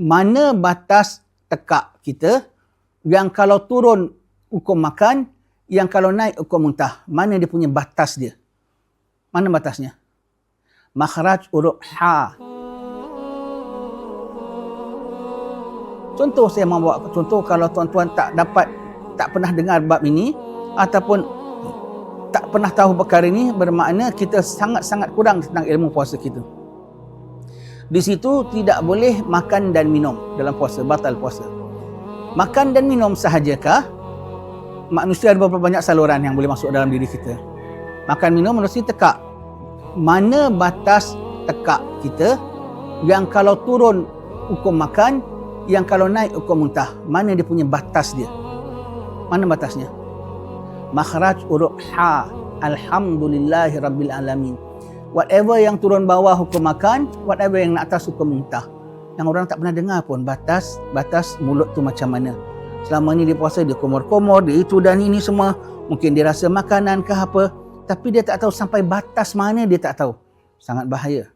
mana batas tekak kita yang kalau turun hukum makan, yang kalau naik hukum muntah. Mana dia punya batas dia? Mana batasnya? Makhraj huruf ha. Contoh saya mau bawa contoh kalau tuan-tuan tak dapat tak pernah dengar bab ini ataupun tak pernah tahu perkara ini bermakna kita sangat-sangat kurang tentang ilmu puasa kita. Di situ tidak boleh makan dan minum dalam puasa, batal puasa. Makan dan minum sahajakah? Manusia ada beberapa banyak saluran yang boleh masuk dalam diri kita. Makan minum mesti tekak. Mana batas tekak kita yang kalau turun hukum makan, yang kalau naik hukum muntah. Mana dia punya batas dia? Mana batasnya? Makhraj huruf ha. Alhamdulillahi Rabbil Alamin. Whatever yang turun bawah hukum makan, whatever yang atas hukum muntah. Yang orang tak pernah dengar pun batas batas mulut tu macam mana. Selama ni dia puasa dia komor-komor, dia itu dan ini semua. Mungkin dia rasa makanan ke apa. Tapi dia tak tahu sampai batas mana dia tak tahu. Sangat bahaya.